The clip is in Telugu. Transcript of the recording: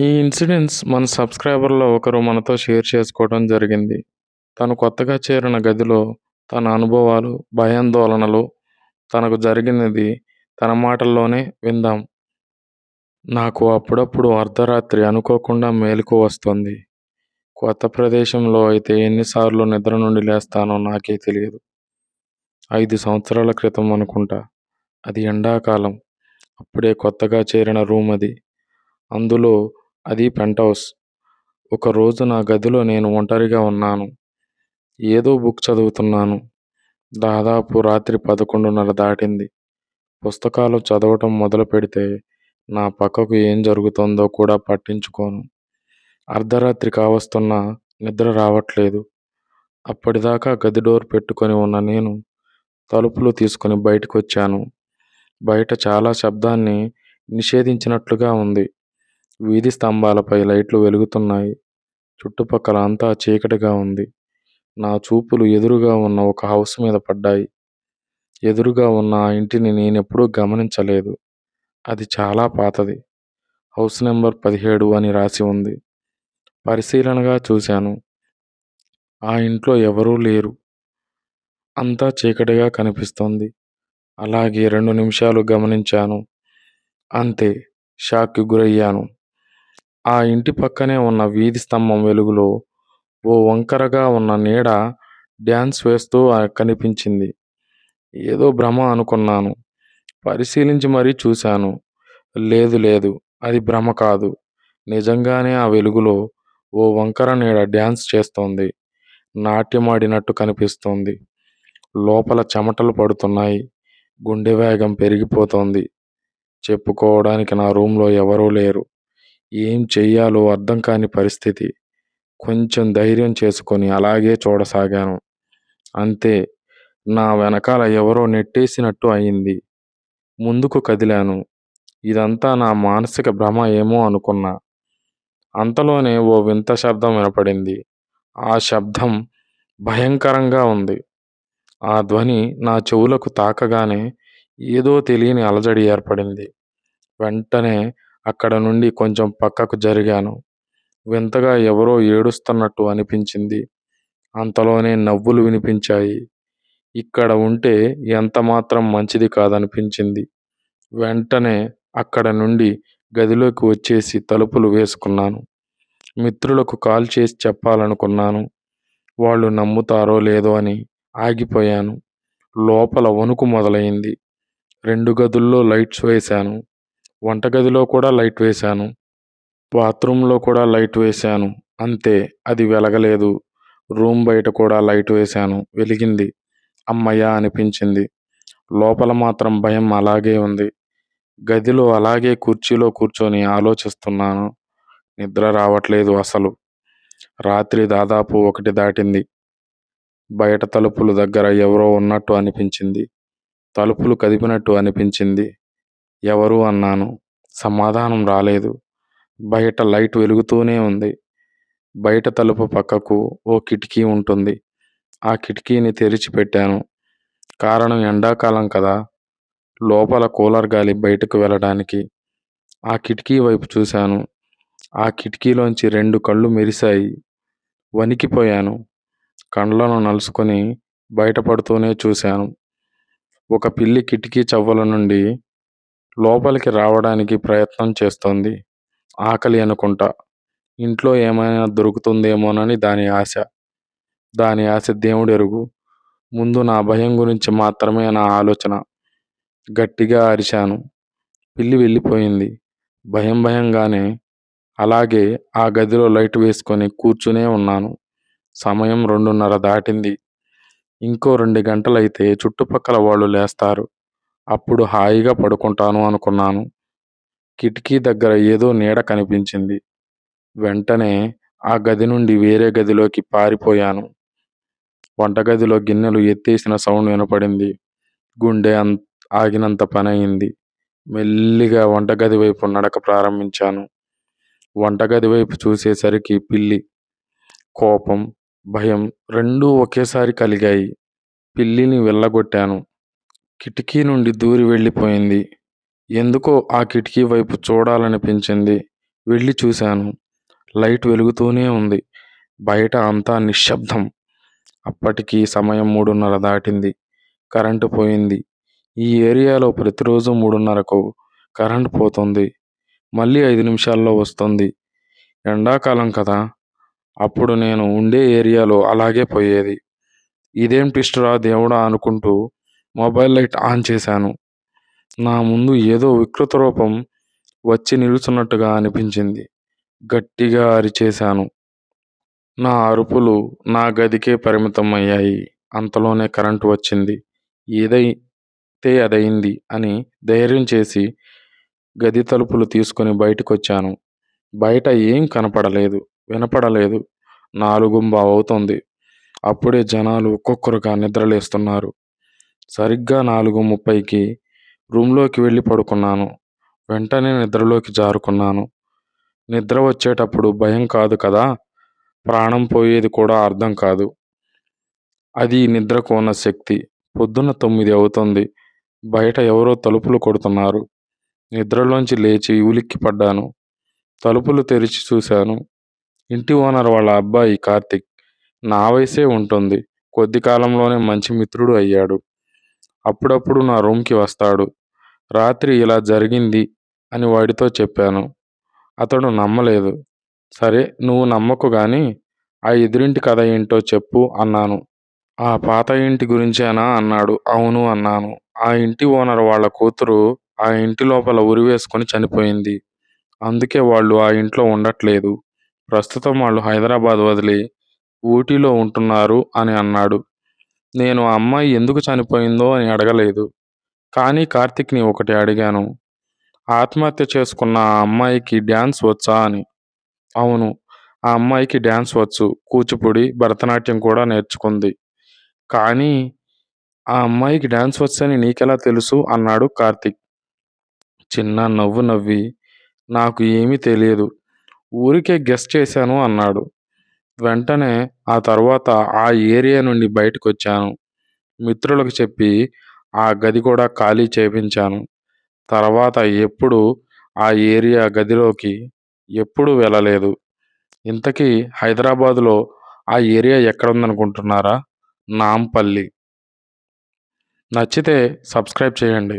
ఈ ఇన్సిడెంట్స్ మన సబ్స్క్రైబర్లో ఒకరు మనతో షేర్ చేసుకోవడం జరిగింది. తను కొత్తగా చేరిన గదిలో తన అనుభవాలు భయాందోళనలు తనకు జరిగినది తన మాటల్లోనే విందాం. నాకు అప్పుడప్పుడు అర్ధరాత్రి అనుకోకుండా మేలుకు వస్తుంది. కొత్త ప్రదేశంలో అయితే ఎన్నిసార్లు నిద్ర నుండి లేస్తానో నాకే తెలియదు. ఐదు సంవత్సరాల క్రితం అనుకుంటా. అది ఎండాకాలం. అప్పుడే కొత్తగా చేరిన రూమ్ అది. అందులో అది పెంట్ హౌస్. ఒకరోజు నా గదిలో నేను ఒంటరిగా ఉన్నాను. ఏదో బుక్ చదువుతున్నాను. దాదాపు రాత్రి పదకొండున్నర దాటింది. పుస్తకాలు చదవటం మొదలు పెడితే నా పక్కకు ఏం జరుగుతుందో కూడా పట్టించుకోను. అర్ధరాత్రి కావస్తున్నా నిద్ర రావట్లేదు. అప్పటిదాకా గది డోర్ పెట్టుకొని ఉన్న నేను తలుపులు తీసుకొని బయటకు వచ్చాను బయట చాలా శబ్దాన్ని నిషేధించినట్లుగా ఉంది. వీధి స్తంభాలపై లైట్లు వెలుగుతున్నాయి. చుట్టుపక్కల అంతా చీకటిగా ఉంది. నా చూపులు ఎదురుగా ఉన్న ఒక హౌస్ మీద పడ్డాయి. ఎదురుగా ఉన్న ఆ ఇంటిని నేనెప్పుడూ గమనించలేదు. అది చాలా పాతది. హౌస్ నెంబర్ పదిహేడు అని రాసి ఉంది. పరిశీలనగా చూశాను. ఆ ఇంట్లో ఎవరూ లేరు. అంతా చీకటిగా కనిపిస్తోంది. అలాగే రెండు నిమిషాలు గమనించాను. అంతే షాక్కి గురయ్యాను. ఆ ఇంటి పక్కనే ఉన్న వీధి స్తంభం వెలుగులో ఓ వంకరగా ఉన్న నీడ డ్యాన్స్ వేస్తూ కనిపించింది. ఏదో భ్రమ అనుకున్నాను. పరిశీలించి మరీ చూశాను. లేదు లేదు అది భ్రమ కాదు. నిజంగానే ఆ వెలుగులో ఓ వంకర నీడ డ్యాన్స్ చేస్తోంది. నాట్యమాడినట్టు కనిపిస్తోంది. లోపల చెమటలు పడుతున్నాయి. గుండె వేగం పెరిగిపోతోంది. చెప్పుకోవడానికి నా రూమ్లో ఎవరూ లేరు. ఏం చెయ్యాలో అర్థం కాని పరిస్థితి. కొంచెం ధైర్యం చేసుకొని అలాగే చూడసాగాను. అంతే నా వెనకాల ఎవరో నెట్టేసినట్టు అయింది. ముందుకు కదిలాను. ఇదంతా నా మానసిక భ్రమ ఏమో అనుకున్నా. అంతలోనే ఓ వింత శబ్దం వినపడింది. ఆ శబ్దం భయంకరంగా ఉంది. ఆ ధ్వని నా చెవులకు తాకగానే ఏదో తెలియని అలజడి ఏర్పడింది. వెంటనే అక్కడ నుండి కొంచెం పక్కకు జరిగాను. వింతగా ఎవరో ఏడుస్తున్నట్టు అనిపించింది. అంతలోనే నవ్వులు వినిపించాయి. ఇక్కడ ఉంటే ఎంత మాత్రం మంచిది కాదనిపించింది. వెంటనే అక్కడ నుండి గదిలోకి వచ్చేసి తలుపులు వేసుకున్నాను. మిత్రులకు కాల్ చేసి చెప్పాలనుకున్నాను. వాళ్ళు నమ్ముతారో లేదో అని ఆగిపోయాను. లోపల వణుకు మొదలైంది. రెండు గదుల్లో లైట్స్ వేశాను. వంటగదిలో కూడా లైట్ వేశాను. బాత్రూంలో కూడా లైట్ వేశాను. అంతే అది వెలగలేదు. రూమ్ బయట కూడా లైట్ వేశాను. వెలిగింది. అమ్మయ్య అనిపించింది. లోపల మాత్రం భయం అలాగే ఉంది. గదిలో అలాగే కుర్చీలో కూర్చొని ఆలోచిస్తున్నాను. నిద్ర రావట్లేదు అసలు. రాత్రి దాదాపు ఒకటి దాటింది. బయట తలుపుల దగ్గర ఎవరో ఉన్నట్టు అనిపించింది. తలుపులు కదిపినట్టు అనిపించింది. ఎవరు అన్నాను. సమాధానం రాలేదు. బయట లైట్ వెలుగుతూనే ఉంది. బయట తలుపు పక్కకు ఓ కిటికీ ఉంటుంది. ఆ కిటికీని తెరిచి పెట్టాను కారణం ఎండాకాలం కదా. లోపల కూలర్ గాలి బయటకు వెళ్ళడానికి. ఆ కిటికీ వైపు చూశాను. ఆ కిటికీలోంచి రెండు కళ్ళు మెరిశాయి. వణికిపోయాను. కండ్లను నలుసుకొని బయటపడుతూనే చూశాను. ఒక పిల్లి కిటికీ చవ్వల నుండి లోపలికి రావడానికి ప్రయత్నం చేస్తోంది. ఆకలి అనుకుంటా. ఇంట్లో ఏమైనా దొరుకుతుందేమోనని దాని ఆశ. దాని ఆశ దేవుడు ఎరుగు ముందు నా భయం గురించి మాత్రమే నా ఆలోచన. గట్టిగా అరిచాను పిల్లి వెళ్ళిపోయింది. భయం భయంగానే అలాగే ఆ గదిలో లైట్ వేసుకొని కూర్చునే ఉన్నాను. సమయం రెండున్నర దాటింది. ఇంకో రెండు గంటలైతే చుట్టుపక్కల వాళ్ళు లేస్తారు. అప్పుడు హాయిగా పడుకుంటాను అనుకున్నాను. కిటికీ దగ్గర ఏదో నీడ కనిపించింది. వెంటనే ఆ గది నుండి వేరే గదిలోకి పారిపోయాను. వంటగదిలో గిన్నెలు ఎత్తేసిన సౌండ్ వినపడింది. గుండె అం ఆగినంత పని అయింది మెల్లిగా వంటగది వైపు నడక ప్రారంభించాను. వంటగది వైపు చూసేసరికి పిల్లి కోపం భయం రెండూ ఒకేసారి కలిగాయి. పిల్లిని వెళ్ళగొట్టాను. కిటికీ నుండి దూరి వెళ్ళిపోయింది. ఎందుకో ఆ కిటికీ వైపు చూడాలనిపించింది. వెళ్ళి చూశాను. లైట్ వెలుగుతూనే ఉంది. బయట అంతా నిశ్శబ్దం. అప్పటికి సమయం మూడున్నర దాటింది. కరెంటు పోయింది. ఈ ఏరియాలో ప్రతిరోజు మూడున్నరకు కరెంట్ పోతుంది. మళ్ళీ ఐదు నిమిషాల్లో వస్తుంది. ఎండాకాలం కదా. అప్పుడు నేను ఉండే ఏరియాలో అలాగే పోయేది. ఇదేం ట్విస్టరా దేవుడా అనుకుంటూ మొబైల్ లైట్ ఆన్ చేశాను. నా ముందు ఏదో వికృత రూపం వచ్చి నిలుచున్నట్టుగా అనిపించింది. గట్టిగా అరిచేశాను. నా అరుపులు నా గదికే పరిమితం అయ్యాయి. అంతలోనే కరెంటు వచ్చింది. ఏదైతే అదయింది అని ధైర్యం చేసి గది తలుపులు తీసుకొని బయటకొచ్చాను. బయట ఏం కనపడలేదు వినపడలేదు. నాలుగుంబ అవుతుంది. అప్పుడే జనాలు ఒక్కొక్కరుగా నిద్రలేస్తున్నారు. సరిగ్గా నాలుగు ముప్పైకి రూమ్లోకి వెళ్ళి పడుకున్నాను. వెంటనే నిద్రలోకి జారుకున్నాను. నిద్ర వచ్చేటప్పుడు భయం కాదు కదా? ప్రాణం పోయేది కూడా అర్థం కాదు. అది నిద్రకు ఉన్న శక్తి. పొద్దున్న తొమ్మిది అవుతుంది. బయట ఎవరో తలుపులు కొడుతున్నారు. నిద్రలోంచి లేచి ఉలిక్కి పడ్డాను. తలుపులు తెరిచి చూశాను. ఇంటి ఓనర్ వాళ్ళ అబ్బాయి కార్తిక్. నా వయసే ఉంటుంది. కొద్ది కాలంలోనే మంచి మిత్రుడు అయ్యాడు. అప్పుడప్పుడు నా రూమ్కి వస్తాడు. రాత్రి ఇలా జరిగింది అని వాడితో చెప్పాను. అతడు నమ్మలేదు. సరే నువ్వు నమ్మకు కానీ ఆ ఎదురింటి కథ ఏంటో చెప్పు అన్నాను. ఆ పాత ఇంటి గురించేనా అన్నాడు. అవును అన్నాను. ఆ ఇంటి ఓనర్ వాళ్ళ కూతురు ఆ ఇంటి లోపల ఉరివేసుకొని చనిపోయింది. అందుకే వాళ్ళు ఆ ఇంట్లో ఉండట్లేదు. ప్రస్తుతం వాళ్ళు హైదరాబాద్ వదిలి ఊటీలో ఉంటున్నారు అని అన్నాడు. నేను ఆ అమ్మాయి ఎందుకు చనిపోయిందో అని అడగలేదు. కానీ కార్తిక్ని ఒకటి అడిగాను. ఆత్మహత్య చేసుకున్న ఆ అమ్మాయికి డ్యాన్స్ వచ్చా అని. అవును ఆ అమ్మాయికి డ్యాన్స్ వచ్చు. కూచిపూడి భరతనాట్యం కూడా నేర్చుకుంది. కానీ ఆ అమ్మాయికి డ్యాన్స్ వచ్చని నీకెలా తెలుసు? అన్నాడు కార్తిక్. చిన్న నవ్వు నవ్వి నాకు ఏమీ తెలియదు. ఊరికే గెస్ట్ చేశాను అన్నాడు. వెంటనే ఆ తర్వాత ఆ ఏరియా నుండి బయటకు వచ్చాను మిత్రులకు చెప్పి ఆ గది కూడా ఖాళీ చేపించాను. తర్వాత ఎప్పుడు ఆ ఏరియా గదిలోకి ఎప్పుడూ వెళ్ళలేదు. ఇంతకీ హైదరాబాదులో ఆ ఏరియా ఎక్కడ ఉందనుకుంటున్నారా నాంపల్లి. నచ్చితే సబ్స్క్రైబ్ చేయండి.